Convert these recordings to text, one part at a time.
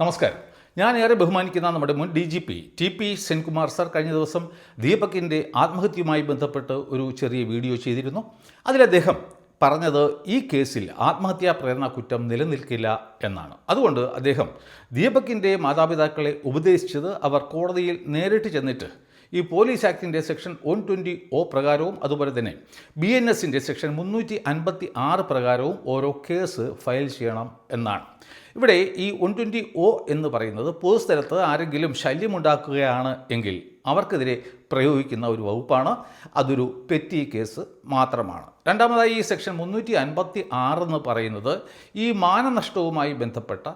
നമസ്കാരം. ഞാൻ ഏറെ ബഹുമാനിക്കുന്ന നമ്മുടെ മുൻ D G P T P Senkumar sir കഴിഞ്ഞ ദിവസം ദീപകിന്റെ ആത്മഹത്യയുമായി ബന്ധപ്പെട്ട് ഒരു ചെറിയ വീഡിയോ ചെയ്തിരുന്നു. അതിൽ അദ്ദേഹം പറഞ്ഞത് ഈ കേസിൽ ആത്മഹത്യാ പ്രേരണ കുറ്റം നിലനിൽക്കില്ല എന്നാണ്. അതുകൊണ്ട് അദ്ദേഹം ദീപകിന്റെ മാതാപിതാക്കളെ ഉപദേശിച്ചത് അവർ കോടതിയിൽ നേരിട്ട് ചെന്നിട്ട് ഈ പോലീസ് ആക്ടിന്റെ സെക്ഷൻ വൺ ട്വന്റി ഒ പ്രകാരവും അതുപോലെ തന്നെ ബി എൻ എസിന്റെ സെക്ഷൻ മുന്നൂറ്റി അൻപത്തി ആറ് പ്രകാരവും ഓരോ കേസ് ഫയൽ ചെയ്യണം എന്നാണ്. ഇവിടെ ഈ വൺ ട്വന്റി ഒ എന്ന് പറയുന്നത് പൊതുസ്ഥലത്ത് ആരെങ്കിലും ശല്യമുണ്ടാക്കുകയാണ് എങ്കിൽ അവർക്കെതിരെ പ്രയോഗിക്കുന്ന ഒരു വകുപ്പാണ്. അതൊരു പെറ്റി കേസ് മാത്രമാണ്. രണ്ടാമതായി ഈ സെക്ഷൻ മുന്നൂറ്റി അൻപത്തി ആറ് എന്ന് പറയുന്നത് ഈ മാനനഷ്ടവുമായി ബന്ധപ്പെട്ട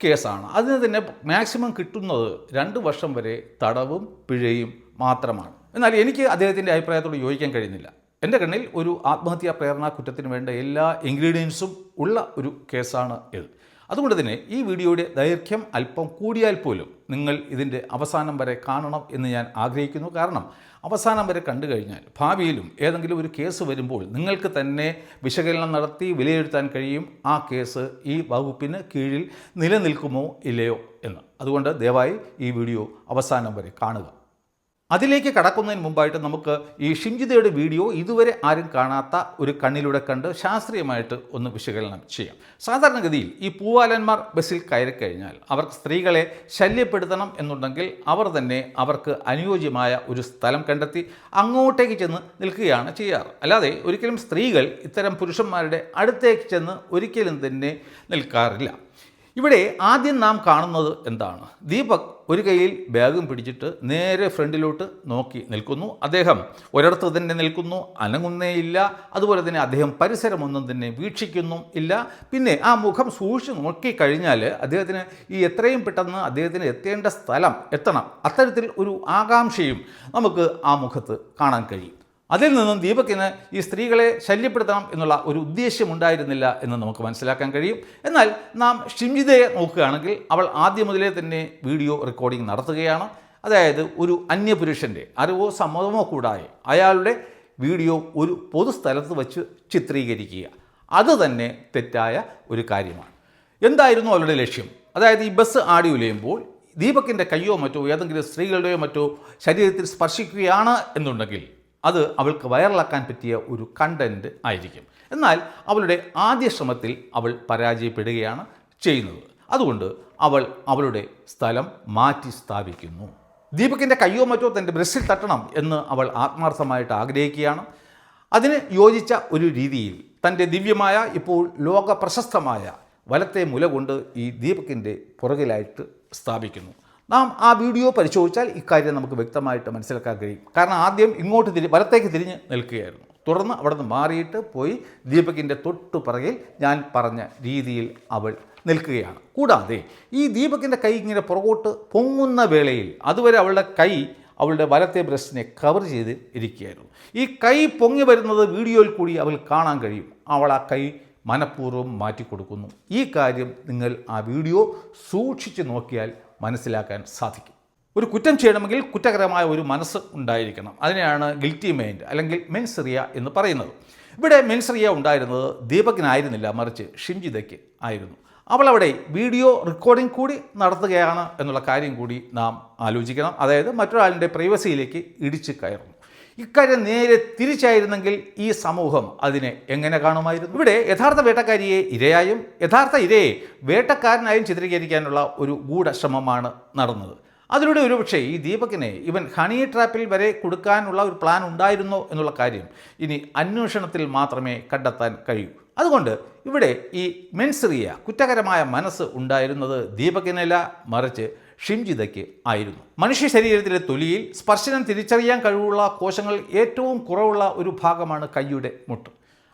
കേസാണ്. അതിന് തന്നെ മാക്സിമം കിട്ടുന്നത് രണ്ട് വർഷം വരെ തടവും പിഴയും മാത്രമാണ്. എന്നാൽ എനിക്ക് അദ്ദേഹത്തിന്റെ അഭിപ്രായത്തോട് യോജിക്കാൻ കഴിയുന്നില്ല. എന്റെ കണ്ണിൽ ഒരു ആത്മഹത്യാ പ്രേരണ കുറ്റത്തിന് വേണ്ട എല്ലാ ഇൻഗ്രീഡിയൻസും ഉള്ള ഒരു കേസാണ് ഇത്. അതുകൊണ്ട് തന്നെ ഈ വീഡിയോയുടെ ദൈർഘ്യം അല്പം കൂടിയാൽ പോലും നിങ്ങൾ ഇതിന്റെ അവസാനം വരെ കാണണം എന്ന് ഞാൻ ആഗ്രഹിക്കുന്നു. കാരണം അവസാനം വരെ കണ്ടു കഴിഞ്ഞാൽ ഭാവിയിലും ഏതെങ്കിലും ഒരു കേസ് വരുമ്പോൾ നിങ്ങൾക്ക് തന്നെ വിശകലനം നടത്തി വിലയിരുത്താൻ കഴിയും ആ കേസ് ഈ വകുപ്പിന് കീഴിൽ നിലനിൽക്കുമോ ഇല്ലയോ എന്ന്. അതുകൊണ്ട് ദയവായി ഈ വീഡിയോ അവസാനം വരെ കാണുക. അതിലേക്ക് കടക്കുന്നതിന് മുമ്പായിട്ട് നമുക്ക് ഈ ഷിംജിതയുടെ വീഡിയോ ഇതുവരെ ആരും കാണാത്ത ഒരു കണ്ണിലൂടെ കണ്ട് ശാസ്ത്രീയമായിട്ട് ഒന്ന് വിശകലനം ചെയ്യാം. സാധാരണഗതിയിൽ ഈ പൂവാലന്മാർ ബസ്സിൽ കയറി കഴിഞ്ഞാൽ അവർക്ക് സ്ത്രീകളെ ശല്യപ്പെടുത്തണം എന്നുണ്ടെങ്കിൽ അവർ തന്നെ അവർക്ക് അനുയോജ്യമായ ഒരു സ്ഥലം കണ്ടെത്തി അങ്ങോട്ടേക്ക് ചെന്ന് നിൽക്കുകയാണ് ചെയ്യാറ്. അല്ലാതെ ഒരിക്കലും സ്ത്രീകൾ ഇത്തരം പുരുഷന്മാരുടെ അടുത്തേക്ക് ചെന്ന് ഒരിക്കലും തന്നെ നിൽക്കാറില്ല. ഇവിടെ ആദ്യം നാം കാണുന്നത് എന്താണ്? ദീപക് ഒരു കയ്യിൽ ബാഗും പിടിച്ചിട്ട് നേരെ ഫ്രണ്ടിലോട്ട് നോക്കി നിൽക്കുന്നു. അദ്ദേഹം ഒരിടത്ത് തന്നെ നിൽക്കുന്നു അനങ്ങുന്നേയില്ല അതുപോലെ തന്നെ അദ്ദേഹം പരിസരമൊന്നും തന്നെ വീക്ഷിക്കുന്നു ഇല്ല. പിന്നെ ആ മുഖം സൂക്ഷിച്ച് നോക്കിക്കഴിഞ്ഞാൽ അദ്ദേഹത്തിന് ഈ എത്രയും പെട്ടെന്ന് അദ്ദേഹത്തിന് എത്തേണ്ട സ്ഥലം എത്തണം. അത്തരത്തിൽ ഒരു ആകാംക്ഷയും നമുക്ക് ആ മുഖത്ത് കാണാൻ കഴിയും. അതിൽ നിന്നും ദീപക്കിന് ഈ സ്ത്രീകളെ ശല്യപ്പെടുത്തണം എന്നുള്ള ഒരു ഉദ്ദേശ്യം ഉണ്ടായിരുന്നില്ല എന്ന് നമുക്ക് മനസ്സിലാക്കാൻ കഴിയും. എന്നാൽ നാം ഷിംജിതയെ നോക്കുകയാണെങ്കിൽ അവൾ ആദ്യം മുതലേ തന്നെ വീഡിയോ റെക്കോർഡിംഗ് നടത്തുകയാണ്. അതായത് ഒരു അന്യപുരുഷന്റെ അറിവോ സമ്മതമോ കൂടാതെ അയാളുടെ വീഡിയോ ഒരു പൊതുസ്ഥലത്ത് വച്ച് ചിത്രീകരിക്കുക. അത് തന്നെ തെറ്റായ ഒരു കാര്യമാണ്. എന്തായിരുന്നു അവളുടെ ലക്ഷ്യം? അതായത് ഈ ബസ് ആടി ഉലയുമ്പോൾ ദീപക്കിന്റെ കയ്യോ മറ്റോ ഏതെങ്കിലും സ്ത്രീകളുടെയോ മറ്റോ ശരീരത്തിൽ സ്പർശിക്കുകയാണ് എന്നുണ്ടെങ്കിൽ അത് അവൾക്ക് വൈറലാക്കാൻ പറ്റിയ ഒരു കണ്ടന്റ് ആയിരിക്കും. എന്നാൽ അവളുടെ ആദ്യ ശ്രമത്തിൽ അവൾ പരാജയപ്പെടുകയാണ് ചെയ്യുന്നത്. അതുകൊണ്ട് അവൾ അവളുടെ സ്ഥലം മാറ്റി സ്ഥാപിക്കുന്നു. ദീപകിന്റെ കയ്യോ മറ്റോ തന്റെ ബ്രസ്സിൽ തട്ടണം എന്ന് അവൾ ആത്മാർത്ഥമായിട്ട് ആഗ്രഹിക്കുകയാണ്. അതിന് യോജിച്ച ഒരു രീതിയിൽ തന്റെ ദിവ്യമായ ഇപ്പോൾ ലോക പ്രശസ്തമായ വലത്തെ മുല കൊണ്ട് ഈ ദീപകിന്റെ പുറകിലായിട്ട് സ്ഥാപിക്കുന്നു. നാം ആ വീഡിയോ പരിശോധിച്ചാൽ ഇക്കാര്യം നമുക്ക് വ്യക്തമായിട്ട് മനസ്സിലാക്കാൻ കഴിയും. കാരണം ആദ്യം ഇങ്ങോട്ട് തിരി വലത്തേക്ക് തിരിഞ്ഞ് നിൽക്കുകയായിരുന്നു. തുടർന്ന് അവിടെ നിന്ന് മാറിയിട്ട് പോയി ദീപകിന്റെ തൊട്ടു പിറകിൽ ഞാൻ പറഞ്ഞ രീതിയിൽ അവൾ നിൽക്കുകയാണ്. കൂടാതെ ഈ ദീപകിന്റെ കൈ ഇങ്ങനെ പുറകോട്ട് പൊങ്ങുന്ന വേളയിൽ അതുവരെ അവളുടെ കൈ അവളുടെ വലത്തെ ബ്രസ്റ്റിനെ കവർ ചെയ്ത് ഇരിക്കുകയായിരുന്നു. ഈ കൈ പൊങ്ങി വരുന്നത് വീഡിയോയിൽ കൂടി അവൾ കാണാൻ കഴിയും. അവൾ ആ കൈ മനഃപൂർവം മാറ്റിക്കൊടുക്കുന്നു. ഈ കാര്യം നിങ്ങൾ ആ വീഡിയോ സൂക്ഷിച്ച് നോക്കിയാൽ മനസ്സിലാക്കാൻ സാധിക്കും. ഒരു കുറ്റം ചെയ്യണമെങ്കിൽ കുറ്റകരമായ ഒരു മനസ്സ് ഉണ്ടായിരിക്കണം. അതിനെയാണ് ഗിൽറ്റി മൈൻഡ് അല്ലെങ്കിൽ മെൻസറിയ എന്ന് പറയുന്നത്. ഇവിടെ മെൻസറിയ ഉണ്ടായിരുന്നത് ദീപകിനായിരുന്നില്ല മറിച്ച് ഷിംജിതയ്ക്ക് ആയിരുന്നു. അവൾ അവിടെ വീഡിയോ റെക്കോർഡിംഗ് കൂടി നടത്തുകയാണ് എന്നുള്ള കാര്യം കൂടി നാം ആലോചിക്കണം. അതായത് മറ്റൊരാളിന്റെ പ്രൈവസിയിലേക്ക് ഇടിച്ച് കയറുന്നു. ഇക്കാര്യം നേരെ തിരിച്ചായിരുന്നെങ്കിൽ ഈ സമൂഹം അതിനെ എങ്ങനെ കാണുമായിരുന്നു? ഇവിടെ യഥാർത്ഥ വേട്ടക്കാരിയെ ഇരയായും യഥാർത്ഥ ഇരയെ വേട്ടക്കാരനായും ചിത്രീകരിക്കാനുള്ള ഒരു ഗൂഢശ്രമമാണ് നടന്നത്. അതിലൂടെ ഒരുപക്ഷെ ഈ ദീപകിനെ ഇവൻ ഹണി ട്രാപ്പിൽ വരെ കൊടുക്കാനുള്ള ഒരു പ്ലാൻ ഉണ്ടായിരുന്നോ എന്നുള്ള കാര്യം ഇനി അന്വേഷണത്തിൽ മാത്രമേ കണ്ടെത്താൻ കഴിയൂ. അതുകൊണ്ട് ഇവിടെ ഈ മെൻസറിയ കുറ്റകരമായ മനസ്സ് ഉണ്ടായിരുന്നത് ദീപകിനല്ല മറിച്ച് ഷിംജിതയ്ക്ക് ആയിരുന്നു. മനുഷ്യ ശരീരത്തിലെ തൊലിയിൽ സ്പർശനം തിരിച്ചറിയാൻ കഴിവുള്ള കോശങ്ങൾ ഏറ്റവും കുറവുള്ള ഒരു ഭാഗമാണ് കൈയുടെ മുട്ട്.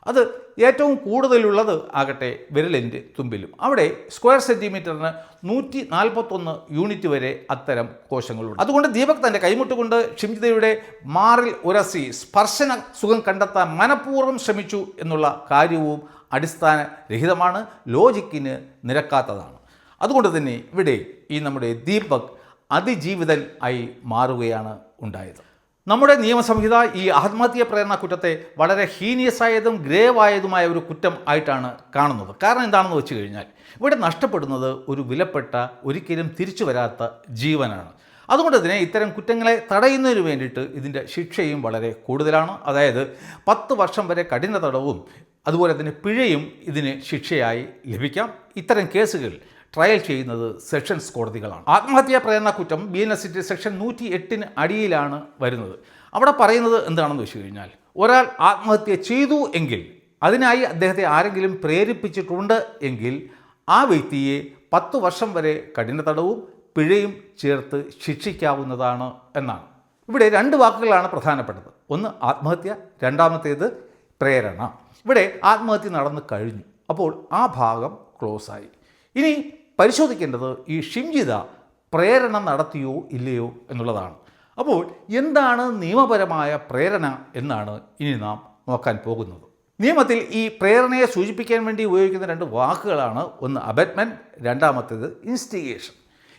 അത് ഏറ്റവും കൂടുതലുള്ളത് ആകട്ടെ വിരലിന്റെ തുമ്പിലും. അവിടെ സ്ക്വയർ സെന്റിമീറ്ററിന് നൂറ്റി നാൽപ്പത്തൊന്ന് യൂണിറ്റ് വരെ അത്തരം കോശങ്ങളുണ്ട്. അതുകൊണ്ട് ദീപക് തന്റെ കൈമുട്ട് കൊണ്ട് ഷിംജിതയുടെ മാറിൽ ഉരസി സ്പർശന സുഖം കണ്ടെത്താൻ മനഃപൂർവം ശ്രമിച്ചു എന്നുള്ള കാര്യവും അടിസ്ഥാനരഹിതമാണ്. ലോജിക്കിന് നിരക്കാത്തതാണ്. അതുകൊണ്ട് തന്നെ ഇവിടെ ഈ നമ്മുടെ ദീപക് അതിജീവിതൻ ആയി മാറുകയാണ് ഉണ്ടായത്. നമ്മുടെ നിയമസംഹിത ഈ ആത്മഹത്യ പ്രേരണ കുറ്റത്തെ വളരെ ഹീനിയസായതും ഗ്രേവായതുമായ ഒരു കുറ്റം ആയിട്ടാണ് കാണുന്നത്. കാരണം എന്താണെന്ന് വെച്ച് കഴിഞ്ഞാൽ ഇവിടെ നഷ്ടപ്പെടുന്നത് ഒരു വിലപ്പെട്ട ഒരിക്കലും തിരിച്ചു വരാത്ത ജീവനാണ്. അതുകൊണ്ട് തന്നെ ഇത്തരം കുറ്റങ്ങളെ തടയുന്നതിന് വേണ്ടിയിട്ട് ഇതിന്റെ ശിക്ഷയും വളരെ കൂടുതലാണ്. അതായത് പത്ത് വർഷം വരെ കഠിന തടവും അതുപോലെ തന്നെ പിഴയും ഇതിന് ശിക്ഷയായി ലഭിക്കാം. ഇത്തരം കേസുകൾ ട്രയൽ ചെയ്യുന്നത് സെഷൻസ് കോടതികളാണ്. ആത്മഹത്യാ പ്രേരണ കുറ്റം ബി എൻ സെക്ഷൻ നൂറ്റി എട്ടിന് അടിയിലാണ് വരുന്നത്. അവിടെ പറയുന്നത് എന്താണെന്ന് വെച്ച് കഴിഞ്ഞാൽ ഒരാൾ ആത്മഹത്യ ചെയ്തു എങ്കിൽ അതിനായി അദ്ദേഹത്തെ ആരെങ്കിലും പ്രേരിപ്പിച്ചിട്ടുണ്ട് എങ്കിൽ ആ വ്യക്തിയെ പത്ത് വർഷം വരെ കഠിന തടവും പിഴയും ചേർത്ത് ശിക്ഷിക്കാവുന്നതാണ് എന്നാണ്. ഇവിടെ രണ്ട് വാക്കുകളാണ് പ്രധാനപ്പെട്ടത്. ഒന്ന് ആത്മഹത്യ രണ്ടാമത്തേത് പ്രേരണ. ഇവിടെ ആത്മഹത്യ നടന്നു കഴിഞ്ഞു. അപ്പോൾ ആ ഭാഗം ക്ലോസായി. ഇനി പരിശോധിക്കേണ്ടത് ഈ ഷിംജിത പ്രേരണ നടത്തിയോ ഇല്ലയോ എന്നുള്ളതാണ്. അപ്പോൾ എന്താണ് നിയമപരമായ പ്രേരണ എന്നാണ് ഇനി നാം നോക്കാൻ പോകുന്നത്. നിയമത്തിൽ ഈ പ്രേരണയെ സൂചിപ്പിക്കാൻ വേണ്ടി ഉപയോഗിക്കുന്ന രണ്ട് വാക്കുകളാണ്. ഒന്ന് അബറ്റ്മെന്റ് രണ്ടാമത്തേത് ഇൻസ്റ്റിഗേഷൻ.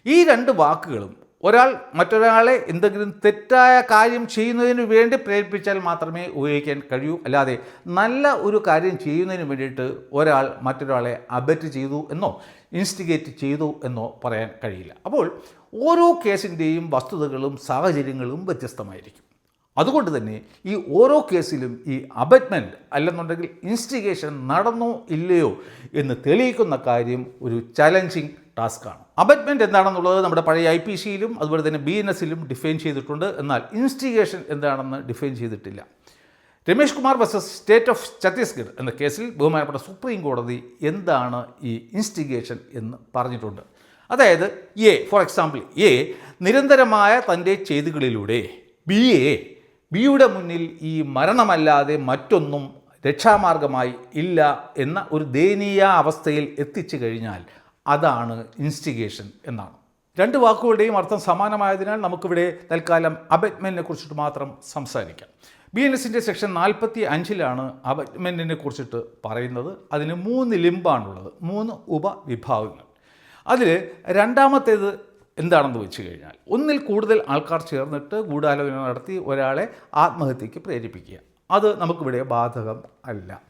ഈ രണ്ട് വാക്കുകളും ഒരാൾ മറ്റൊരാളെ എന്തെങ്കിലും തെറ്റായ കാര്യം ചെയ്യുന്നതിന് വേണ്ടി പ്രേരിപ്പിച്ചാൽ മാത്രമേ ഉപയോഗിക്കാൻ കഴിയൂ. അല്ലാതെ നല്ല ഒരു കാര്യം ചെയ്യുന്നതിന് വേണ്ടിയിട്ട് ഒരാൾ മറ്റൊരാളെ അബറ്റ് ചെയ്തു എന്നോ ഇൻസ്റ്റിഗേറ്റ് ചെയ്തു എന്നോ പറയാൻ കഴിയില്ല. അപ്പോൾ ഓരോ കേസിന്റെയും വസ്തുതകളും സാഹചര്യങ്ങളും വ്യത്യസ്തമായിരിക്കും. അതുകൊണ്ട് തന്നെ ഈ ഓരോ കേസിലും ഈ അബറ്റ്മെന്റ് അല്ലെന്നുണ്ടെങ്കിൽ ഇൻസ്റ്റിഗേഷൻ നടന്നോ ഇല്ലയോ എന്ന് തെളിയിക്കുന്ന കാര്യം ഒരു ചലഞ്ചിങ് ടാസ്ക്കാണ്. അബറ്റ്മെന്റ് എന്താണെന്നുള്ളത് നമ്മുടെ പഴയ ഐ പി സിയിലും അതുപോലെ തന്നെ ബി എൻ എസിലും ഡിഫൈൻ ചെയ്തിട്ടുണ്ട്. എന്നാൽ ഇൻസ്റ്റിഗേഷൻ എന്താണെന്ന് ഡിഫൈൻ ചെയ്തിട്ടില്ല. Ramesh Kumar versus state of Chhattisgarh എന്ന കേസിൽ ബഹുമാനപ്പെട്ട സുപ്രീം കോടതി എന്താണ് ഈ ഇൻസ്റ്റിഗേഷൻ എന്ന് പറഞ്ഞിട്ടുണ്ട്. അതായത് എ ഫോർ എക്സാമ്പിൾ എ നിരന്തരമായ തന്റെ ചെയ്തുകളിലൂടെ ബി എ ബിയുടെ മുന്നിൽ ഈ മരണമല്ലാതെ മറ്റൊന്നും രക്ഷാമാർഗമായി ഇല്ല എന്ന ഒരു ദയനീയ അവസ്ഥയിൽ എത്തിച്ചു കഴിഞ്ഞാൽ അതാണ് ഇൻസ്റ്റിഗേഷൻ എന്നാണ്. രണ്ട് വാക്കുകളുടെയും അർത്ഥം സമാനമായതിനാൽ നമുക്കിവിടെ തൽക്കാലം അബറ്റ്മെന്റിനെ കുറിച്ചിട്ട് മാത്രം സംസാരിക്കാം. ബി എൻ എസിന്റെ സെക്ഷൻ നാൽപ്പത്തി അഞ്ചിലാണ് അബറ്റ്മെന്റിനെ കുറിച്ചിട്ട് പറയുന്നത്. അതിന് മൂന്ന് ലിംബാണുള്ളത് മൂന്ന് ഉപവിഭാഗങ്ങൾ. അതിൽ രണ്ടാമത്തേത് എന്താണെന്ന് വെച്ച് കഴിഞ്ഞാൽ ഒന്നിൽ കൂടുതൽ ആൾക്കാർ ചേർന്നിട്ട് ഗൂഢാലോചന നടത്തി ഒരാളെ ആത്മഹത്യക്ക് പ്രേരിപ്പിക്കുക. അത് നമുക്കിവിടെ ബാധകം അല്ല.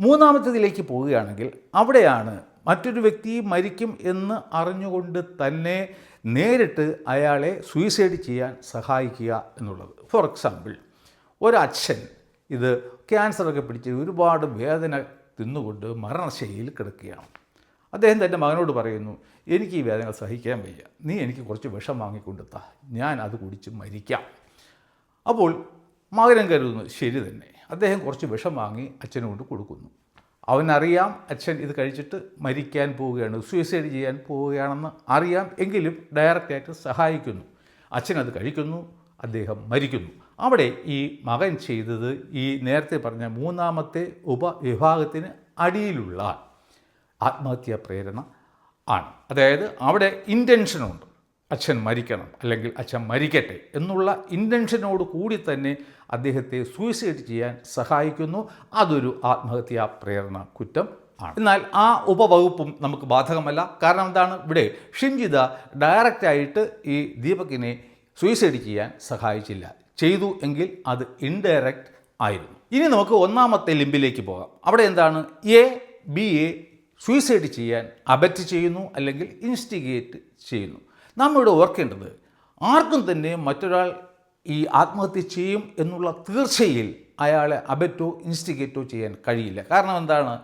മൂന്നാമത്തേതിലേക്ക് പോവുകയാണെങ്കിൽ അവിടെയാണ് മറ്റൊരു വ്യക്തി മരിക്കും എന്ന് അറിഞ്ഞുകൊണ്ട് തന്നെ നേരിട്ട് അയാളെ സൂയിസൈഡ് ചെയ്യാൻ സഹായിക്കുക എന്നുള്ളത്. ഫോർ എക്സാമ്പിൾ ഒരച്ഛൻ ഇത് ക്യാൻസറൊക്കെ പിടിച്ച് ഒരുപാട് വേദന തിന്നുകൊണ്ട് മരണശൈലിയിൽ കിടക്കുകയാണ്. അദ്ദേഹം തന്റെ മകനോട് പറയുന്നു എനിക്ക് ഈ വേദന സഹിക്കാൻ വയ്യ. നീ എനിക്ക് കുറച്ച് വിഷം വാങ്ങിക്കൊണ്ട് താ. ഞാൻ അത് കുടിച്ച് മരിക്കാം. അപ്പോൾ മകനം കരുതുന്നു ശരി തന്നെ. അദ്ദേഹം കുറച്ച് വിഷം വാങ്ങി അച്ഛനോട് കൊടുക്കുന്നു. അവനറിയാം അച്ഛൻ ഇത് കഴിച്ചിട്ട് മരിക്കാൻ പോവുകയാണ്. സൂയിസൈഡ് ചെയ്യാൻ പോവുകയാണെന്ന് അറിയാം എങ്കിലും ഡയറക്റ്റായിട്ട് സഹായിക്കുന്നു. അച്ഛൻ അത് കഴിക്കുന്നു അദ്ദേഹം മരിക്കുന്നു. അവിടെ ഈ മകൻ ചെയ്തത് ഈ നേരത്തെ പറഞ്ഞ മൂന്നാമത്തെ ഉപവിഭാഗത്തിന് അടിയിലുള്ള ആത്മഹത്യാ പ്രേരണ ആണ്. അതായത് അവിടെ ഇന്റൻഷനുണ്ട് അച്ഛൻ മരിക്കണം അല്ലെങ്കിൽ അച്ഛൻ മരിക്കട്ടെ എന്നുള്ള ഇന്റൻഷനോട് കൂടി തന്നെ അദ്ദേഹത്തെ സൂയിസൈഡ് ചെയ്യാൻ സഹായിക്കുന്നു. അതൊരു ആത്മഹത്യാ പ്രേരണ കുറ്റം ആണ്. എന്നാൽ ആ ഉപവകുപ്പും നമുക്ക് ബാധകമല്ല. കാരണം എന്താണ്? ഇവിടെ ഷിഞ്ചിത ഡയറക്റ്റായിട്ട് ഈ ദീപകിനെ സൂയിസൈഡ് ചെയ്യാൻ സഹായിച്ചില്ല. ചെയ്തു എങ്കിൽ അത് ഇൻഡയറക്റ്റ് ആയിരുന്നു. ഇനി നമുക്ക് ഒന്നാമത്തെ ലിമ്പിലേക്ക് പോകാം. അവിടെ എന്താണ്? എ ബി എ സൂയിസൈഡ് ചെയ്യാൻ അബറ്റ് ചെയ്യുന്നു അല്ലെങ്കിൽ ഇൻസ്റ്റിഗേറ്റ് ചെയ്യുന്നു. നാം ഇവിടെ ഓർക്കേണ്ടത് ആർക്കും തന്നെ മറ്റൊരാൾ ഈ ആത്മഹത്യ ചെയ്യും എന്നുള്ള തീർച്ചയിൽ അയാളെ അബറ്റോ ഇൻസ്റ്റിഗേറ്റോ ചെയ്യാൻ കഴിയില്ല. കാരണം എന്താണ്?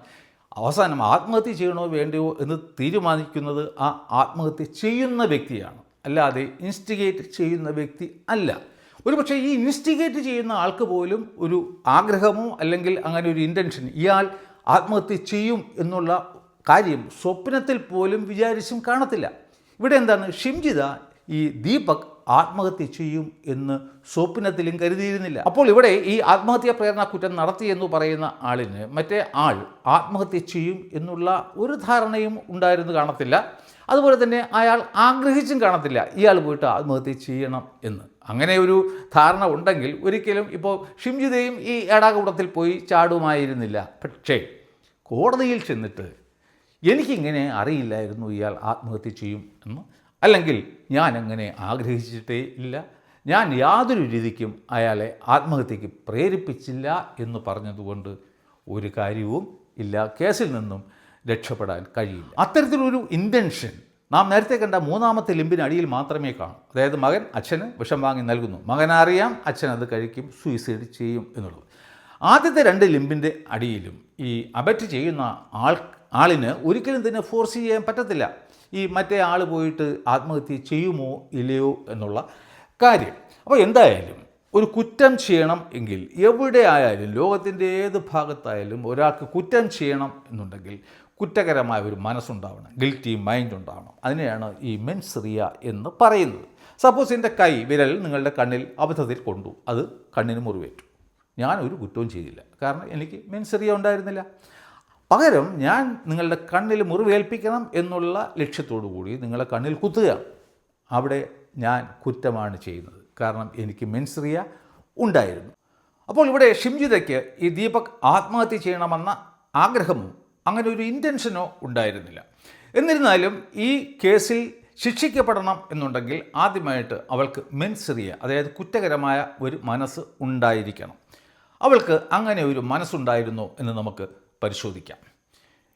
അവസാനം ആത്മഹത്യ ചെയ്യണോ വേണ്ടയോ എന്ന് തീരുമാനിക്കുന്നത് ആ ആത്മഹത്യ ചെയ്യുന്ന വ്യക്തിയാണ്. അല്ലാതെ ഇൻസ്റ്റിഗേറ്റ് ചെയ്യുന്ന വ്യക്തി അല്ല. ഒരുപക്ഷെ ഈ ഇൻസ്റ്റിഗേറ്റ് ചെയ്യുന്ന ആൾക്ക് പോലും ഒരു ആഗ്രഹമോ അല്ലെങ്കിൽ അങ്ങനെ ഒരു ഇന്റൻഷൻ ഇയാൾ ആത്മഹത്യ ചെയ്യും എന്നുള്ള കാര്യം സ്വപ്നത്തിൽ പോലും വിചാരിച്ചും കാണത്തില്ല. ഇവിടെ എന്താണ്? ഷിംജിത ഈ ദീപക് ആത്മഹത്യ ചെയ്യും എന്ന് സ്വപ്നത്തിലും കരുതിയിരുന്നില്ല. അപ്പോൾ ഇവിടെ ഈ ആത്മഹത്യാ പ്രേരണ കുറ്റം നടത്തി എന്ന് പറയുന്ന ആളിന് മറ്റേ ആൾ ആത്മഹത്യ ചെയ്യും എന്നുള്ള ഒരു ധാരണയും ഉണ്ടായിരുന്നു കാണത്തില്ല. അതുപോലെ തന്നെ അയാൾ ആഗ്രഹിച്ചും കാണത്തില്ല ഇയാൾ പോയിട്ട് ആത്മഹത്യ ചെയ്യണം എന്ന്. അങ്ങനെ ഒരു ധാരണ ഉണ്ടെങ്കിൽ ഒരിക്കലും ഇപ്പോൾ ഷിംജിതയും ഈ ഏടാകൂടത്തിൽ പോയി ചാടുമായിരുന്നില്ല. പക്ഷേ കോടതിയിൽ ചെന്നിട്ട് എനിക്കിങ്ങനെ അറിയില്ലായിരുന്നു ഇയാൾ ആത്മഹത്യ ചെയ്യും എന്ന്. അല്ലെങ്കിൽ ഞാൻ അങ്ങനെ ആഗ്രഹിച്ചിട്ടേ ഇല്ല. ഞാൻ യാതൊരു രീതിക്കും അയാളെ ആത്മഹത്യക്ക് പ്രേരിപ്പിച്ചില്ല എന്ന് പറഞ്ഞതുകൊണ്ട് ഒരു കാര്യവും ഇല്ല. കേസിൽ നിന്നും രക്ഷപ്പെടാൻ കഴിയില്ല. അത്തരത്തിലൊരു ഇന്റൻഷൻ നാം നേരത്തെ കണ്ട മൂന്നാമത്തെ ലിമ്പിന് അടിയിൽ മാത്രമേ കാണൂ. അതായത് മകൻ അച്ഛന് വിഷം വാങ്ങി നൽകുന്നു. മകനറിയാം അച്ഛൻ അത് കഴിക്കും സൂയിസൈഡ് ചെയ്യും എന്നുള്ളത്. ആദ്യത്തെ രണ്ട് ലിമ്പിന്റെ അടിയിലും ഈ അബറ്റ് ചെയ്യുന്ന ആൾ ആളിന് ഒരിക്കലും തന്നെ ഫോഴ്സ് ചെയ്യാൻ പറ്റത്തില്ല. ഈ മറ്റേ ആൾ പോയിട്ട് ആത്മഹത്യ ചെയ്യുമോ ഇല്ലയോ എന്നുള്ള കാര്യം. അപ്പോൾ എന്തായാലും ഒരു കുറ്റം ചെയ്യണം എങ്കിൽ എവിടെ ആയാലും ലോകത്തിന്റെ ഏത് ഭാഗത്തായാലും ഒരാൾക്ക് കുറ്റം ചെയ്യണം എന്നുണ്ടെങ്കിൽ കുറ്റകരമായ ഒരു മനസ്സുണ്ടാവണം ഗിൽറ്റി മൈൻഡ് ഉണ്ടാവണം. അതിനെയാണ് ഈ മെൻസ് റിയ എന്ന് പറയുന്നത്. സപ്പോസ് എന്റെ കൈ വിരൽ നിങ്ങളുടെ കണ്ണിൽ അബദ്ധത്തിൽ കൊണ്ടു. അത് കണ്ണിന് മുറിവേറ്റു. ഞാൻ ഒരു കുറ്റവും ചെയ്തില്ല. കാരണം എനിക്ക് മെൻസ് റിയ ഉണ്ടായിരുന്നില്ല. പകരം ഞാൻ നിങ്ങളുടെ കണ്ണിൽ മുറിവേൽപ്പിക്കണം എന്നുള്ള ലക്ഷ്യത്തോടു കൂടി നിങ്ങളെ കണ്ണിൽ കുത്തുക അവിടെ ഞാൻ കുറ്റമാണ് ചെയ്യുന്നത്. കാരണം എനിക്ക് മെൻസറിയ ഉണ്ടായിരുന്നു. അപ്പോൾ ഇവിടെ ഷിംജിതയ്ക്ക് ഈ ദീപക് ആത്മഹത്യ ചെയ്യണമെന്ന ആഗ്രഹമോ അങ്ങനെ ഒരു ഇന്റൻഷനോ ഉണ്ടായിരുന്നില്ല. എന്നിരുന്നാലും ഈ കേസിൽ ശിക്ഷിക്കപ്പെടണം എന്നുണ്ടെങ്കിൽ ആദ്യമായിട്ട് അവൾക്ക് മെൻസറിയ അതായത് കുറ്റകരമായ ഒരു മനസ്സ് ഉണ്ടായിരിക്കണം. അവൾക്ക് അങ്ങനെ ഒരു മനസ്സുണ്ടായിരുന്നോ എന്ന് നമുക്ക് പരിശോധിക്കാം.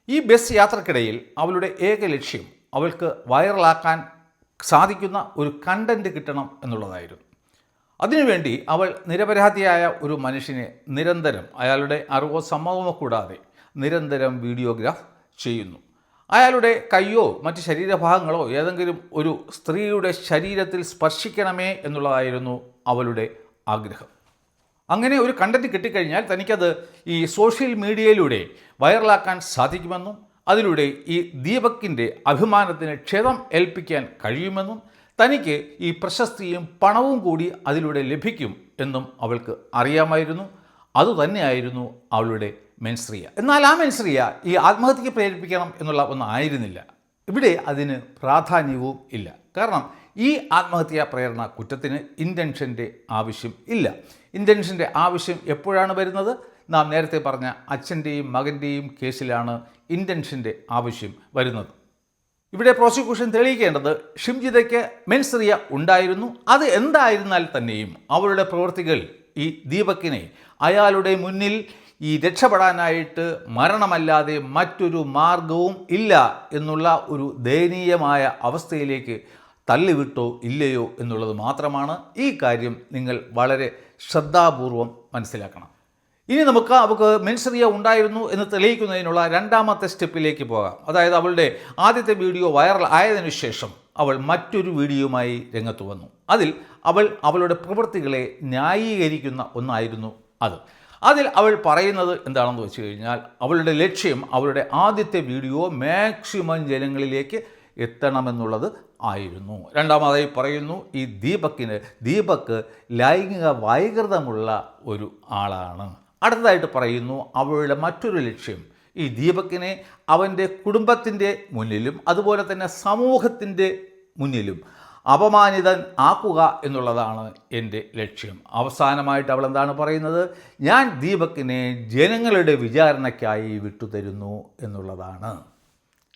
ഈ ബസ് യാത്രക്കിടയിൽ അവളുടെ ഏക ലക്ഷ്യം അവൾക്ക് വൈറലാക്കാൻ സാധിക്കുന്ന ഒരു കണ്ടന്റ് കിട്ടണം എന്നുള്ളതായിരുന്നു. അതിനുവേണ്ടി അവൾ നിരപരാധിയായ ഒരു മനുഷ്യനെ നിരന്തരം അയാളുടെ അറിവോ സമ്മതമോ കൂടാതെ നിരന്തരം വീഡിയോഗ്രാഫ് ചെയ്യുന്നു. അയാളുടെ കയ്യോ മറ്റ് ശരീരഭാഗങ്ങളോ ഏതെങ്കിലും ഒരു സ്ത്രീയുടെ ശരീരത്തിൽ സ്പർശിക്കണമേ എന്നുള്ളതായിരുന്നു അവളുടെ ആഗ്രഹം. അങ്ങനെ ഒരു കണ്ടന്റ് കിട്ടിക്കഴിഞ്ഞാൽ തനിക്കത് ഈ സോഷ്യൽ മീഡിയയിലൂടെ വൈറലാക്കാൻ സാധിക്കുമെന്നും അതിലൂടെ ഈ ദീപക്കിന്റെ അഭിമാനത്തിന് ക്ഷതം ഏൽപ്പിക്കാൻ കഴിയുമെന്നും തനിക്ക് ഈ പ്രശസ്തിയും പണവും കൂടി അതിലൂടെ ലഭിക്കും എന്നും അവൾക്ക് അറിയാമായിരുന്നു. അതുതന്നെയായിരുന്നു അവളുടെ മെൻസ്രിയ. എന്നാൽ ആ മെൻസ്രിയ ഈ ആത്മഹത്യക്ക് പ്രേരിപ്പിക്കണം എന്നുള്ള ഒന്നായിരുന്നില്ല. ഇവിടെ അതിന് പ്രാധാന്യവും ഇല്ല. കാരണം ഈ ആത്മഹത്യാ പ്രേരണ കുറ്റത്തിന് ഇന്റൻഷന്റെ ആവശ്യം ഇല്ല. ഇന്റൻഷന്റെ ആവശ്യം എപ്പോഴാണ് വരുന്നത്? നാം നേരത്തെ പറഞ്ഞ അച്ഛന്റെയും മകന്റെയും കേസിലാണ് ഇന്റൻഷന്റെ ആവശ്യം വരുന്നത്. ഇവിടെ പ്രോസിക്യൂഷൻ തെളിയിക്കേണ്ടത് ഷിംജിതയ്ക്ക് മെൻസറിയ ഉണ്ടായിരുന്നു. അത് എന്തായിരുന്നാൽ തന്നെയും അവളുടെ പ്രവൃത്തികൾ ഈ ദീപക്കിനെ അയാളുടെ മുന്നിൽ ഈ രക്ഷപ്പെടാനായിട്ട് മരണമല്ലാതെ മറ്റൊരു മാർഗവും ഇല്ല എന്നുള്ള ഒരു ദയനീയമായ അവസ്ഥയിലേക്ക് തള്ളിവിട്ടോ ഇല്ലയോ എന്നുള്ളത് മാത്രമാണ് ഈ കാര്യം നിങ്ങൾ വളരെ ശ്രദ്ധാപൂർവം മനസ്സിലാക്കണം. ഇനി നമുക്ക് അവൾക്ക് മെൻസറിയ ഉണ്ടായിരുന്നു എന്ന് തെളിയിക്കുന്നതിനുള്ള രണ്ടാമത്തെ സ്റ്റെപ്പിലേക്ക് പോകാം. അതായത് അവളുടെ ആദ്യത്തെ വീഡിയോ വൈറൽ ആയതിനു ശേഷം അവൾ മറ്റൊരു വീഡിയോയുമായി രംഗത്ത് വന്നു. അതിൽ അവൾ അവളുടെ പ്രവൃത്തികളെ ന്യായീകരിക്കുന്ന ഒന്നായിരുന്നു അത്. അതിൽ അവൾ പറയുന്നത് എന്താണെന്ന് വെച്ച് കഴിഞ്ഞാൽ അവളുടെ ലക്ഷ്യം അവളുടെ ആദ്യത്തെ വീഡിയോ മാക്സിമം ജനങ്ങളിലേക്ക് എത്തണമെന്നുള്ളത് ആയിരുന്നു. രണ്ടാമതായി പറയുന്നു ഈ ദീപക്കിന് ദീപക്ക് ലൈംഗിക വൈകൃതമുള്ള ഒരു ആളാണ്. അടുത്തതായിട്ട് പറയുന്നു അവളുടെ മറ്റൊരു ലക്ഷ്യം ഈ ദീപക്കിനെ അവന്റെ കുടുംബത്തിന്റെ മുന്നിലും അതുപോലെ തന്നെ സമൂഹത്തിന്റെ മുന്നിലും അപമാനിതൻ ആക്കുക എന്നുള്ളതാണ് എന്റെ ലക്ഷ്യം. അവസാനമായിട്ട് അവൾ എന്താണ് പറയുന്നത്? ഞാൻ ദീപക്കിനെ ജനങ്ങളുടെ വിചാരണയ്ക്കായി വിട്ടുതരുന്നു എന്നുള്ളതാണ്.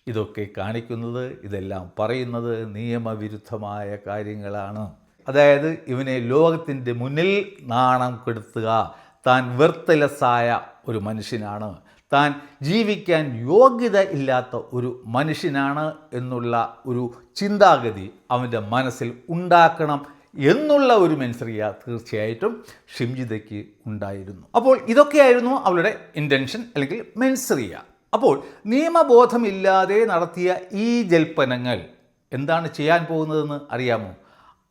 ഇതൊക്കെ കാണിക്കുന്നത് ഇതെല്ലാം പറയുന്നത് നിയമവിരുദ്ധമായ കാര്യങ്ങളാണ്. അതായത് ഇവനെ ലോകത്തിന്റെ മുന്നിൽ നാണം കെടുത്തുക. താൻ വെർത്തലസായ ഒരു മനുഷ്യനാണ്. താൻ ജീവിക്കാൻ യോഗ്യത ഇല്ലാത്ത ഒരു മനുഷ്യനാണ് എന്നുള്ള ഒരു ചിന്താഗതി അവന്റെ മനസ്സിൽ ഉണ്ടാക്കണം എന്നുള്ള ഒരു മെൻസറിയ തീർച്ചയായിട്ടും ഷിംജിതയ്ക്ക് ഉണ്ടായിരുന്നു. അപ്പോൾ ഇതൊക്കെയായിരുന്നു അവളുടെ ഇന്റൻഷൻ അല്ലെങ്കിൽ മെൻസറിയ. അപ്പോൾ നിയമബോധമില്ലാതെ നടത്തിയ ഈ ജൽപ്പനങ്ങൾ എന്താണ് ചെയ്യാൻ പോകുന്നതെന്ന് അറിയാമോ?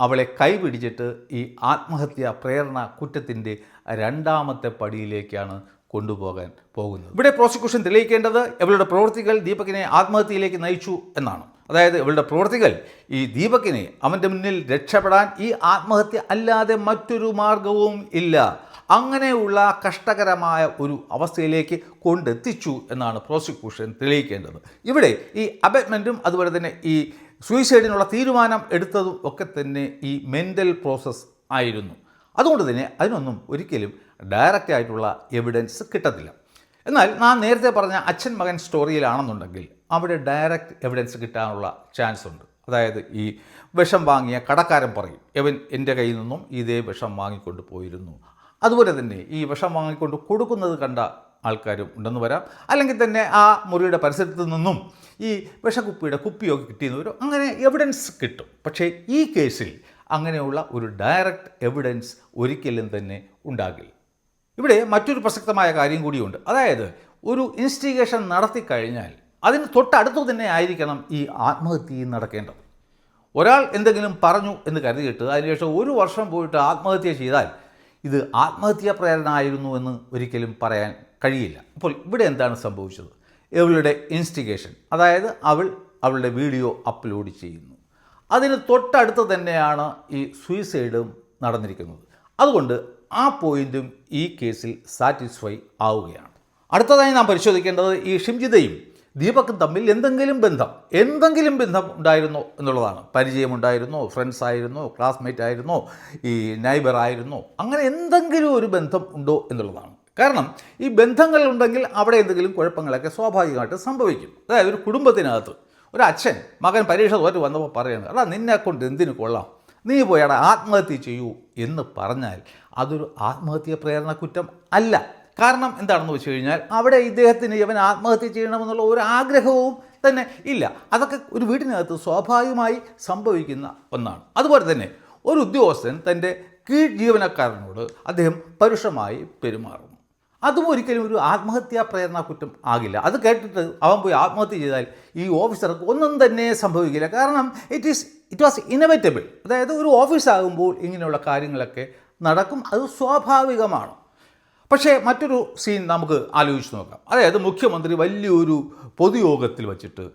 അവളെ കൈപിടിച്ചിട്ട് ഈ ആത്മഹത്യാ പ്രേരണ കുറ്റത്തിന്റെ രണ്ടാമത്തെ പടിയിലേക്കാണ് കൊണ്ടുപോകാൻ പോകുന്നത്. ഇവിടെ പ്രോസിക്യൂഷൻ തെളിയിക്കേണ്ടത് ഇവളുടെ പ്രവൃത്തികൾ ദീപകിനെ ആത്മഹത്യയിലേക്ക് നയിച്ചു എന്നാണ്. അതായത് ഇവളുടെ പ്രവൃത്തികൾ ഈ ദീപകിനെ അവന്റെ മുന്നിൽ രക്ഷപ്പെടാൻ ഈ ആത്മഹത്യ അല്ലാതെ മറ്റൊരു മാർഗവും ഇല്ല. അങ്ങനെയുള്ള കഷ്ടകരമായ ഒരു അവസ്ഥയിലേക്ക് കൊണ്ടെത്തിച്ചു എന്നാണ് പ്രോസിക്യൂഷൻ തെളിയിക്കേണ്ടത്. ഇവിടെ ഈ അബറ്റ്മെന്റും അതുപോലെ തന്നെ ഈ സൂയിസൈഡിനുള്ള തീരുമാനം എടുത്തതും ഒക്കെ തന്നെ ഈ മെന്റൽ പ്രോസസ്സ് ആയിരുന്നു. അതുകൊണ്ട് തന്നെ അതിനൊന്നും ഒരിക്കലും ഡയറക്റ്റ് ആയിട്ടുള്ള എവിഡൻസ് കിട്ടത്തില്ല. എന്നാൽ നാം നേരത്തെ പറഞ്ഞ അച്ഛൻ മകൻ സ്റ്റോറിയിലാണെന്നുണ്ടെങ്കിൽ അവിടെ ഡയറക്റ്റ് എവിഡൻസ് കിട്ടാനുള്ള ചാൻസ് ഉണ്ട്. അതായത് ഈ വിഷം വാങ്ങിയ കടക്കാരൻ പറയും എവൻ എന്റെ കയ്യിൽ നിന്നും ഇതേ വിഷം വാങ്ങിക്കൊണ്ട് പോയിരുന്നു. അതുപോലെ തന്നെ ഈ വിഷം വാങ്ങിക്കൊണ്ട് കൊടുക്കുന്നത് കണ്ട ആൾക്കാരും ഉണ്ടെന്ന് വരാം. അല്ലെങ്കിൽ തന്നെ ആ മുറിയുടെ പരിസരത്ത് നിന്നും ഈ വിഷക്കുപ്പിയുടെ കുപ്പിയൊക്കെ കിട്ടിയെന്ന് വരും അങ്ങനെ എവിഡൻസ് കിട്ടും. പക്ഷേ ഈ കേസിൽ അങ്ങനെയുള്ള ഒരു ഡയറക്റ്റ് എവിഡൻസ് ഒരിക്കലും തന്നെ ഉണ്ടാകില്ല. ഇവിടെ മറ്റൊരു പ്രസക്തമായ കാര്യം കൂടിയുണ്ട്. അതായത് ഒരു ഇൻസ്റ്റിഗേഷൻ നടത്തി കഴിഞ്ഞാൽ അതിന് തൊട്ടടുത്തു തന്നെ ആയിരിക്കണം ഈ ആത്മഹത്യ നടക്കേണ്ടത്. ഒരാൾ എന്തെങ്കിലും പറഞ്ഞു എന്ന് കരുതിയിട്ട് അതിനുശേഷം ഒരു വർഷം പോയിട്ട് ആത്മഹത്യ ചെയ്താൽ ഇത് ആത്മഹത്യാ പ്രേരണയായിരുന്നു എന്ന് ഒരിക്കലും പറയാൻ കഴിയില്ല. അപ്പോൾ ഇവിടെ എന്താണ് സംഭവിച്ചത്? ഇവളുടെ ഇൻസ്റ്റിഗേഷൻ അതായത് അവൾ അവളുടെ വീഡിയോ അപ്ലോഡ് ചെയ്യുന്നു. അതിന് തൊട്ടടുത്ത് തന്നെയാണ് ഈ സൂയിസൈഡും നടന്നിരിക്കുന്നത്. അതുകൊണ്ട് ആ പോയിന്റും ഈ കേസിൽ സാറ്റിസ്ഫൈ ആവുകയാണ്. അടുത്തതായി നാം പരിശോധിക്കേണ്ടത് ഈ ഷിംജിതയും ദീപക്കും തമ്മിൽ എന്തെങ്കിലും ബന്ധം എന്തെങ്കിലും ബന്ധം ഉണ്ടായിരുന്നോ എന്നുള്ളതാണ്. പരിചയമുണ്ടായിരുന്നോ ഫ്രണ്ട്സ് ആയിരുന്നോ ക്ലാസ്മേറ്റ് ആയിരുന്നോ ഈ നൈബർ ആയിരുന്നോ. അങ്ങനെ എന്തെങ്കിലും ഒരു ബന്ധം ഉണ്ടോ എന്നുള്ളതാണ്. കാരണം ഈ ബന്ധങ്ങൾ ഉണ്ടെങ്കിൽ അവിടെ എന്തെങ്കിലും കുഴപ്പങ്ങളൊക്കെ സ്വാഭാവികമായിട്ട് സംഭവിക്കും. അതായത് ഒരു കുടുംബത്തിനകത്ത് ഒരു അച്ഛൻ മകൻ പരീക്ഷ തോറ്റ് വന്നപ്പോൾ പറയുന്നത് എടാ നിന്നെ കൊണ്ട് എന്തിനു കൊള്ളാം? നീ പോയടാ ആത്മഹത്യ ചെയ്യൂ എന്ന് പറഞ്ഞാൽ അതൊരു ആത്മഹത്യ പ്രേരണ കുറ്റം അല്ല. കാരണം എന്താണെന്ന് വെച്ച് കഴിഞ്ഞാൽ അവിടെ ഇദ്ദേഹത്തിന് ഇവൻ ആത്മഹത്യ ചെയ്യണമെന്നുള്ള ഒരു ആഗ്രഹവും തന്നെ ഇല്ല. അതൊക്കെ ഒരു വീടിനകത്ത് സ്വാഭാവികമായി സംഭവിക്കുന്ന ഒന്നാണ്. അതുപോലെ തന്നെ ഒരു ഉദ്യോഗസ്ഥൻ തന്റെ കീഴ് ജീവനക്കാരനോട് അദ്ദേഹം പരുഷമായി പെരുമാറുന്നു. അതും ഒരിക്കലും ഒരു ആത്മഹത്യാ പ്രേരണ കുറ്റം ആകില്ല. അത് കേട്ടിട്ട് അവൻ പോയി ആത്മഹത്യ ചെയ്താൽ ഈ ഓഫീസർക്ക് ഒന്നും തന്നെ സംഭവിക്കില്ല. കാരണം it is it was inevitable അതായത് ഒരു ഓഫീസാകുമ്പോൾ ഇങ്ങനെയുള്ള കാര്യങ്ങളൊക്കെ നടക്കും. അത് സ്വാഭാവികമാണ്. പക്ഷേ മറ്റൊരു സീൻ നമുക്ക് ആലോചിച്ച് നോക്കാം. അതായത് മുഖ്യമന്ത്രി വലിയൊരു പൊതുയോഗത്തിൽ വച്ചിട്ട്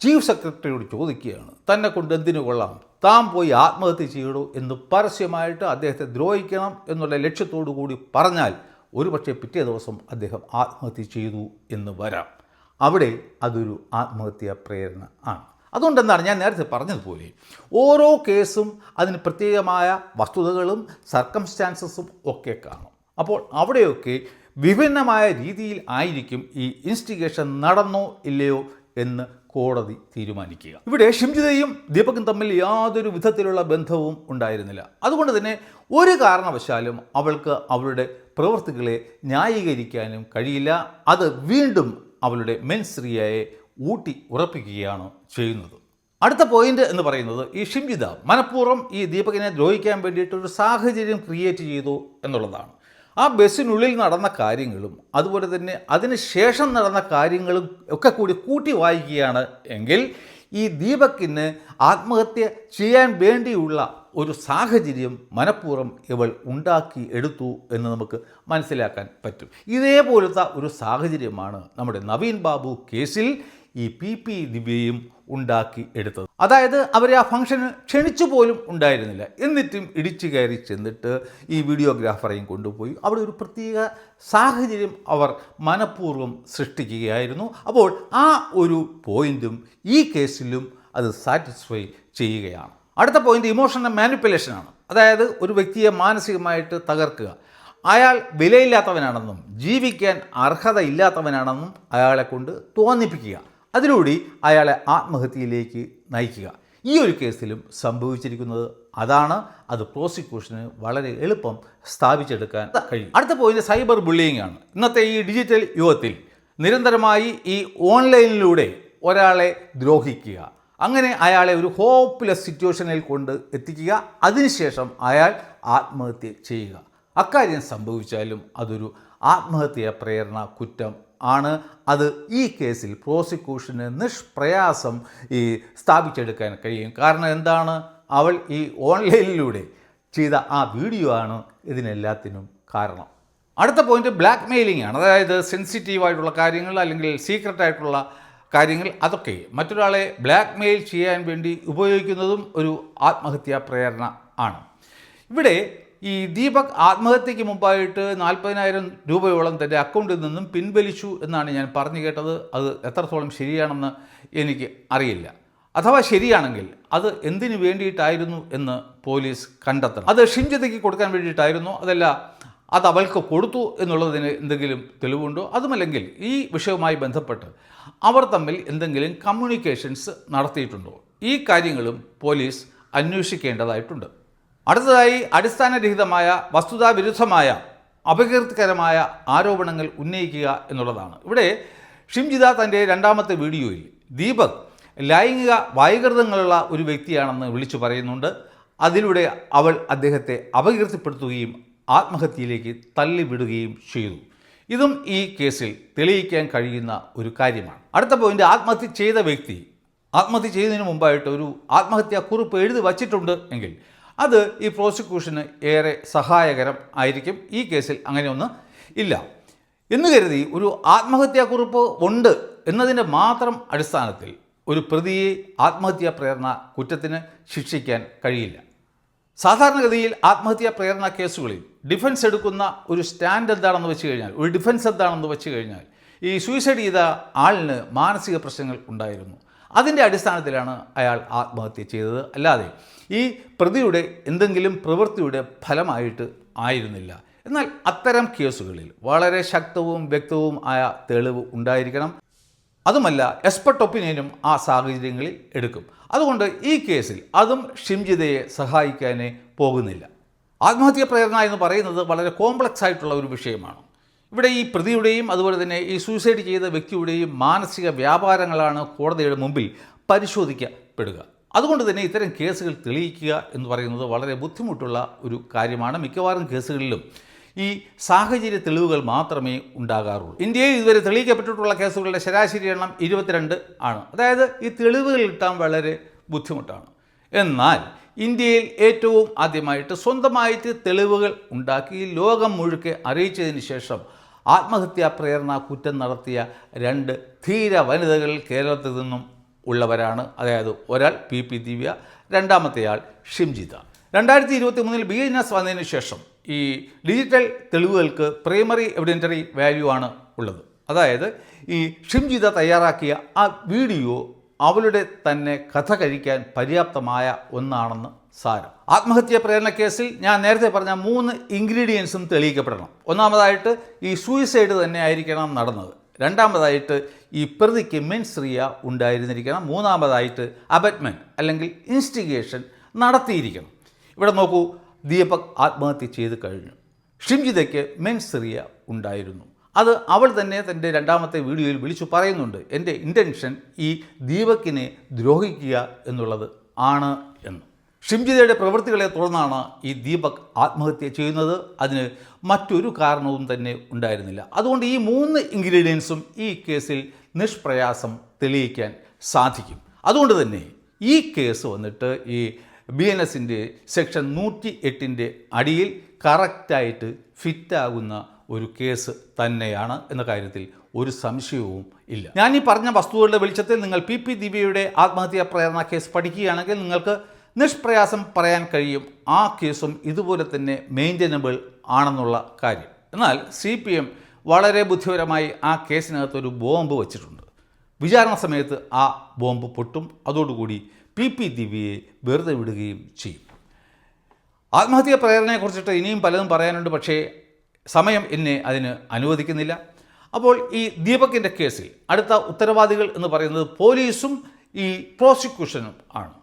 ചീഫ് സെക്രട്ടറിയോട് ചോദിക്കുകയാണ്. തന്നെ കൊണ്ട് എന്തിനു കൊള്ളാം? താൻ പോയി ആത്മഹത്യ ചെയ്യണോ എന്ന് പരസ്യമായിട്ട് അദ്ദേഹത്തെ ദ്രോഹിക്കണം എന്നുള്ള ലക്ഷ്യത്തോടു കൂടി പറഞ്ഞാൽ ഒരുപക്ഷെ പിറ്റേ ദിവസം അദ്ദേഹം ആത്മഹത്യ ചെയ്തു എന്ന് വരാം. അവിടെ അതൊരു ആത്മഹത്യാ പ്രേരണ ആണ്. അതുകൊണ്ടെന്താണ് ഞാൻ നേരത്തെ പറഞ്ഞതുപോലെ ഓരോ കേസും അതിന് പ്രത്യേകമായ വസ്തുതകളും സർക്കംസ്റ്റാൻസസും ഒക്കെ കാണും. അപ്പോൾ അവിടെയൊക്കെ വിഭിന്നമായ രീതിയിൽ ആയിരിക്കും ഈ ഇൻസ്റ്റിഗേഷൻ നടന്നോ ഇല്ലയോ എന്ന് കോടതി തീരുമാനിക്കുക. ഇവിടെ ഷിംജിതയും ദീപകും തമ്മിൽ യാതൊരു വിധത്തിലുള്ള ബന്ധവും ഉണ്ടായിരുന്നില്ല. അതുകൊണ്ട് തന്നെ ഒരു കാരണവശാലും അവൾക്ക് അവളുടെ പ്രവൃത്തികളെ ന്യായീകരിക്കാനും കഴിയില്ല. അത് വീണ്ടും അവളുടെ മെൻസ്രിയയെ ഊട്ടി ഉറപ്പിക്കുകയാണ് ചെയ്യുന്നത്. അടുത്ത പോയിന്റ് എന്ന് പറയുന്നത് ഈ ഷിംജിത മനഃപൂർവം ഈ ദീപകിനെ ദ്രോഹിക്കാൻ വേണ്ടിയിട്ട് ഒരു സാഹചര്യം ക്രിയേറ്റ് ചെയ്തു എന്നുള്ളതാണ്. ആ ബസ്സിനുള്ളിൽ നടന്ന കാര്യങ്ങളും അതുപോലെ തന്നെ അതിന് ശേഷം നടന്ന കാര്യങ്ങളും ഒക്കെ കൂടി കൂട്ടി വായിക്കുകയാണ് എങ്കിൽ ഈ ദീപക്കിന് ആത്മഹത്യ ചെയ്യാൻ വേണ്ടിയുള്ള ഒരു സാഹചര്യം മനഃപൂർവം ഇവൾ ഉണ്ടാക്കി എടുത്തു എന്ന് നമുക്ക് മനസ്സിലാക്കാൻ പറ്റും. ഇതേപോലത്തെ ഒരു സാഹചര്യമാണ് നമ്മുടെ നവീൻ ബാബു കേസിൽ ഈ പി പി ദിവ്യയും ഉണ്ടാക്കി എടുത്തത്. അതായത് അവരെ ആ ഫംഗ്ഷന് ക്ഷണിച്ചു പോലും ഉണ്ടായിരുന്നില്ല. എന്നിട്ടും ഇടിച്ചു കയറി ചെന്നിട്ട് ഈ വീഡിയോഗ്രാഫറെയും കൊണ്ടുപോയി. അവിടെ ഒരു പ്രത്യേക സാഹചര്യം അവർ മനഃപൂർവം സൃഷ്ടിക്കുകയായിരുന്നു. അപ്പോൾ ആ ഒരു പോയിന്റും ഈ കേസിലും അത് സാറ്റിസ്ഫൈ ചെയ്യുകയാണ്. അടുത്ത പോയിന്റ് ഇമോഷണൽ മാനിപ്പുലേഷനാണ് അതായത് ഒരു വ്യക്തിയെ മാനസികമായിട്ട് തകർക്കുക. അയാൾ വിലയില്ലാത്തവനാണെന്നും ജീവിക്കാൻ അർഹതയില്ലാത്തവനാണെന്നും അയാളെ കൊണ്ട് തോന്നിപ്പിക്കുക. അതിലൂടെ അയാളെ ആത്മഹത്യയിലേക്ക് നയിക്കുക. ഈ ഒരു കേസിലും സംഭവിച്ചിരിക്കുന്നത് അതാണ്. അത് പ്രോസിക്യൂഷന് വളരെ എളുപ്പം സ്ഥാപിച്ചെടുക്കാൻ കഴിയും. അടുത്ത പോയിന്റ് സൈബർ ബുള്ളിയിങ് ആണ്. ഇന്നത്തെ ഈ ഡിജിറ്റൽ യുഗത്തിൽ നിരന്തരമായി ഈ ഓൺലൈനിലൂടെ ഒരാളെ ദ്രോഹിക്കുക അങ്ങനെ അയാളെ ഒരു ഹോപ്പ്ലെസ് സിറ്റുവേഷനിൽ കൊണ്ട് എത്തിക്കുക അതിനുശേഷം അയാൾ ആത്മഹത്യ ചെയ്യുക. അക്കാര്യം സംഭവിച്ചാലും അതൊരു ആത്മഹത്യ പ്രേരണ കുറ്റം ആണ്. അത് ഈ കേസിൽ പ്രോസിക്യൂഷന് നിഷ്പ്രയാസം ഈ സ്ഥാപിച്ചെടുക്കാൻ കഴിയും. കാരണം എന്താണ്? അവൾ ഈ ഓൺലൈനിലൂടെ ചെയ്ത ആ വീഡിയോ ആണ് ഇതിനെല്ലാത്തിനും കാരണം. അടുത്ത പോയിന്റ് ബ്ലാക്ക് മെയിലിംഗ് ആണ്. അതായത് സെൻസിറ്റീവായിട്ടുള്ള കാര്യങ്ങൾ അല്ലെങ്കിൽ സീക്രട്ട് ആയിട്ടുള്ള കാര്യങ്ങൾ അതൊക്കെ മറ്റൊരാളെ ബ്ലാക്ക് മെയിൽ ചെയ്യാൻ വേണ്ടി ഉപയോഗിക്കുന്നതും ഒരു ആത്മഹത്യാ പ്രേരണ ആണ്. ഇവിടെ ഈ ദീപക് ആത്മഹത്യയ്ക്ക് മുമ്പായിട്ട് നാൽപ്പതിനായിരം രൂപയോളം തന്റെ അക്കൗണ്ടിൽ നിന്നും പിൻവലിച്ചു എന്നാണ് ഞാൻ പറഞ്ഞു കേട്ടത്. അത് എത്രത്തോളം ശരിയാണെന്ന് എനിക്ക് അറിയില്ല. അഥവാ ശരിയാണെങ്കിൽ അത് എന്തിനു വേണ്ടിയിട്ടായിരുന്നു എന്ന് പോലീസ് കണ്ടെത്തണം. അത് ഷിംജിതയ്ക്ക് കൊടുക്കാൻ വേണ്ടിയിട്ടായിരുന്നു. അതല്ല അത് അവൾക്ക് കൊടുത്തു എന്നുള്ളതിന് എന്തെങ്കിലും തെളിവുണ്ടോ? അതുമല്ലെങ്കിൽ ഈ വിഷയവുമായി ബന്ധപ്പെട്ട് അവർ തമ്മിൽ എന്തെങ്കിലും കമ്മ്യൂണിക്കേഷൻസ് നടത്തിയിട്ടുണ്ടോ? ഈ കാര്യങ്ങളും പോലീസ് അന്വേഷിക്കേണ്ടതായിട്ടുണ്ട്. അടുത്തതായി അടിസ്ഥാനരഹിതമായ വസ്തുതാവിരുദ്ധമായ അപകീർത്തികരമായ ആരോപണങ്ങൾ ഉന്നയിക്കുക എന്നുള്ളതാണ്. ഇവിടെ ഷിംജിത തന്റെ രണ്ടാമത്തെ വീഡിയോയിൽ ദീപക് ലൈംഗിക വൈകൃതങ്ങളുള്ള ഒരു വ്യക്തിയാണെന്ന് വിളിച്ചു പറയുന്നുണ്ട്. അതിലൂടെ അവൾ അദ്ദേഹത്തെ അപകീർത്തിപ്പെടുത്തുകയും ആത്മഹത്യയിലേക്ക് തള്ളിവിടുകയും ചെയ്തു. ഇതും ഈ കേസിൽ തെളിയിക്കാൻ കഴിയുന്ന ഒരു കാര്യമാണ്. അടുത്ത പോയിന്റ് ആത്മഹത്യ ചെയ്ത വ്യക്തി ആത്മഹത്യ ചെയ്യുന്നതിന് മുമ്പായിട്ട് ഒരു ആത്മഹത്യാ കുറിപ്പ് എഴുതി വച്ചിട്ടുണ്ട് എങ്കിൽ അത് ഈ പ്രോസിക്യൂഷന് ഏറെ സഹായകരം ആയിരിക്കും. ഈ കേസിൽ അങ്ങനെയൊന്നും ഇല്ല. എന്ന് കരുതി ഒരു ആത്മഹത്യാക്കുറിപ്പ് ഉണ്ട് എന്നതിന്റെ മാത്രം അടിസ്ഥാനത്തിൽ ഒരു പ്രതിയെ ആത്മഹത്യാ പ്രേരണ കുറ്റത്തിന് ശിക്ഷിക്കാൻ കഴിയില്ല. സാധാരണഗതിയിൽ ആത്മഹത്യാ പ്രേരണ കേസുകളിൽ ഡിഫൻസ് എടുക്കുന്ന ഒരു സ്റ്റാൻഡ് എന്താണെന്ന് വെച്ച് കഴിഞ്ഞാൽ ഒരു ഡിഫൻസ് എന്താണെന്ന് വെച്ച് കഴിഞ്ഞാൽ ഈ സൂയിസൈഡ് ചെയ്ത ആളിന് മാനസിക പ്രശ്നങ്ങൾ ഉണ്ടായിരുന്നു. അതിന്റെ അടിസ്ഥാനത്തിലാണ് അയാൾ ആത്മഹത്യ ചെയ്തത്. അല്ലാതെ ഈ പ്രതിയുടെ എന്തെങ്കിലും പ്രവൃത്തിയുടെ ഫലമായിട്ട് ആയിരുന്നില്ല. എന്നാൽ അത്തരം കേസുകളിൽ വളരെ ശക്തവും വ്യക്തവും ആയ തെളിവ് ഉണ്ടായിരിക്കണം. അതുമല്ല എക്സ്പെർട്ട് ഒപ്പീനിയനും ആ സാഹചര്യങ്ങളിൽ എടുക്കും. അതുകൊണ്ട് ഈ കേസിൽ അതും ഷിംജിതയെ സഹായിക്കാനേ പോകുന്നില്ല. ആത്മഹത്യ പ്രേരണ എന്ന് പറയുന്നത് വളരെ കോംപ്ലക്സ് ആയിട്ടുള്ള ഒരു വിഷയമാണ്. ഇവിടെ ഈ പ്രതിയുടെയും അതുപോലെ തന്നെ ഈ സൂയിസൈഡ് ചെയ്ത വ്യക്തിയുടെയും മാനസിക വ്യാപാരങ്ങളാണ് കോടതിയുടെ മുമ്പിൽ പരിശോധിക്കപ്പെടുക. അതുകൊണ്ട് തന്നെ ഇത്തരം കേസുകൾ തെളിയിക്കുക എന്ന് പറയുന്നത് വളരെ ബുദ്ധിമുട്ടുള്ള ഒരു കാര്യമാണ്. മിക്കവാറും കേസുകളിലും ഈ സാഹചര്യ തെളിവുകൾ മാത്രമേ ഉണ്ടാകാറുള്ളൂ. ഇന്ത്യയിൽ ഇതുവരെ തെളിയിക്കപ്പെട്ടിട്ടുള്ള കേസുകളുടെ ശരാശരി എണ്ണം ഇരുപത്തിരണ്ട് ആണ്. അതായത് ഈ തെളിവുകൾ കിട്ടാൻ വളരെ ബുദ്ധിമുട്ടാണ്. എന്നാൽ ഇന്ത്യയിൽ ഏറ്റവും ആദ്യമായിട്ട് സ്വന്തമായിട്ട് തെളിവുകൾ ഉണ്ടാക്കി ലോകം മുഴുക്കെ അറിയിച്ചതിന് ശേഷം ആത്മഹത്യാ പ്രേരണ കുറ്റം നടത്തിയ രണ്ട് ധീര വനിതകൾ കേരളത്തിൽ നിന്നും ഉള്ളവരാണ്. അതായത് ഒരാൾ പി പി ദിവ്യ രണ്ടാമത്തെയാൾ ഷിംജിത. രണ്ടായിരത്തി ഇരുപത്തി മൂന്നിൽ ബി എൻ എസ് വന്നതിന് ശേഷം ഈ ഡിജിറ്റൽ തെളിവുകൾക്ക് പ്രൈമറി എവിഡന്ററി വാല്യൂ ആണ് ഉള്ളത്. അതായത് ഈ ഷിംജിത തയ്യാറാക്കിയ ആ വീഡിയോ അവളുടെ തന്നെ കഥ കഴിക്കാൻ പര്യാപ്തമായ ഒന്നാണെന്ന് സാരം. ആത്മഹത്യാ പ്രേരണ കേസിൽ ഞാൻ നേരത്തെ പറഞ്ഞ മൂന്ന് ഇൻഗ്രീഡിയൻസും തെളിയിക്കപ്പെടണം. ഒന്നാമതായിട്ട് ഈ സൂയിസൈഡ് തന്നെ ആയിരിക്കണം നടന്നത്. രണ്ടാമതായിട്ട് ഈ പ്രതിക്ക് മെൻസ്രിയ ഉണ്ടായിരുന്നിരിക്കണം. മൂന്നാമതായിട്ട് അബറ്റ്മെന്റ് അല്ലെങ്കിൽ ഇൻസ്റ്റിഗേഷൻ നടത്തിയിരിക്കണം. ഇവിടെ നോക്കൂ ദീപക് ആത്മഹത്യ ചെയ്ത് കഴിഞ്ഞു. ഷിംജിതയ്ക്ക് മെൻസ്രിയ ഉണ്ടായിരുന്നു. അത് അവൾ തന്നെ തന്റെ രണ്ടാമത്തെ വീഡിയോയിൽ വിളിച്ചു പറയുന്നുണ്ട്. എന്റെ ഇന്റൻഷൻ ഈ ദീപക്കിനെ ദ്രോഹിക്കുക എന്നുള്ളത് ആണ് എന്ന്. ഷിംജിതയുടെ പ്രവൃത്തികളെ തുടർന്നാണ് ഈ ദീപക് ആത്മഹത്യ ചെയ്യുന്നത്. അതിന് മറ്റൊരു കാരണവും തന്നെ ഉണ്ടായിരുന്നില്ല. അതുകൊണ്ട് ഈ മൂന്ന് ഇൻഗ്രീഡിയൻസും ഈ കേസിൽ നിഷ്പ്രയാസം തെളിയിക്കാൻ സാധിക്കും. അതുകൊണ്ട് തന്നെ ഈ കേസ് വന്നിട്ട് ഈ ബി എൻ എസിന്റെ സെക്ഷൻ നൂറ്റി എട്ടിന്റെ അടിയിൽ കറക്റ്റായിട്ട് ഫിറ്റാകുന്ന ഒരു കേസ് തന്നെയാണ് എന്ന കാര്യത്തിൽ ഒരു സംശയവും ഇല്ല. ഞാൻ ഈ പറഞ്ഞ വസ്തുക്കളുടെ വെളിച്ചത്തിൽ നിങ്ങൾ പി പി ദിവ്യയുടെ ആത്മഹത്യാ പ്രേരണ കേസ് പഠിക്കുകയാണെങ്കിൽ നിങ്ങൾക്ക് നിഷ്പ്രയാസം പറയാൻ കഴിയും. ആ കേസും ഇതുപോലെ തന്നെ മെയിന്റനബിൾ ആണെന്നുള്ള കാര്യം. എന്നാൽ സി പി എം വളരെ ബുദ്ധിപരമായി ആ കേസിനകത്ത് ഒരു ബോംബ് വച്ചിട്ടുണ്ട്. വിചാരണ സമയത്ത് ആ ബോംബ് പൊട്ടും. അതോടുകൂടി പി പി ദിവ്യയെ വെറുതെ വിടുകയും ചെയ്യും. ആത്മഹത്യാ പ്രേരണയെക്കുറിച്ചിട്ട് ഇനിയും പലതും പറയാനുണ്ട്. പക്ഷേ സമയം എന്നെ അതിന് അനുവദിക്കുന്നില്ല. അപ്പോൾ ഈ ദീപകിന്റെ കേസിൽ അടുത്ത ഉത്തരവാദികൾ എന്ന് പറയുന്നത് പോലീസും ഈ പ്രോസിക്യൂഷനും ആണ്.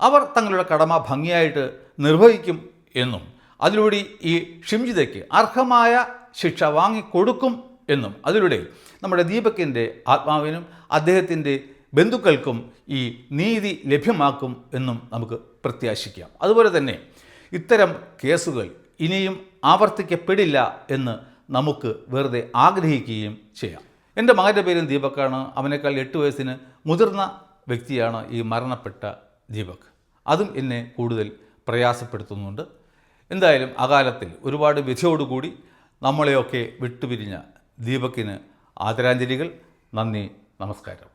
അവർ തങ്ങളുടെ കടമ ഭംഗിയായിട്ട് നിർവഹിക്കും എന്നും അതിലൂടെ ഈ ഷിംജിതയ്ക്ക് അർഹമായ ശിക്ഷ വാങ്ങിക്കൊടുക്കും എന്നും അതിലൂടെ നമ്മുടെ ദീപകിന്റെ ആത്മാവിനും അദ്ദേഹത്തിന്റെ ബന്ധുക്കൾക്കും ഈ നീതി ലഭ്യമാക്കും എന്നും നമുക്ക് പ്രത്യാശിക്കാം. അതുപോലെ തന്നെ ഇത്തരം കേസുകൾ ഇനിയും ആവർത്തിക്കപ്പെടില്ല എന്ന് നമുക്ക് വെറുതെ ആഗ്രഹിക്കുകയും ചെയ്യാം. എന്റെ മകന്റെ പേരും ദീപക്കാണ്. അവനേക്കാൾ എട്ട് വയസ്സിന് മുതിർന്ന വ്യക്തിയാണ് ഈ മരണപ്പെട്ട ദീപക്. അതും എന്നെ കൂടുതൽ പ്രയാസപ്പെടുത്തുന്നുണ്ട്. എന്തായാലും അകാലത്തിൽ ഒരുപാട് വിധിയോടുകൂടി നമ്മളെയൊക്കെ വിട്ടുപിരിഞ്ഞ ദീപക്കിന് ആദരാഞ്ജലികൾ. നന്ദി നമസ്കാരം.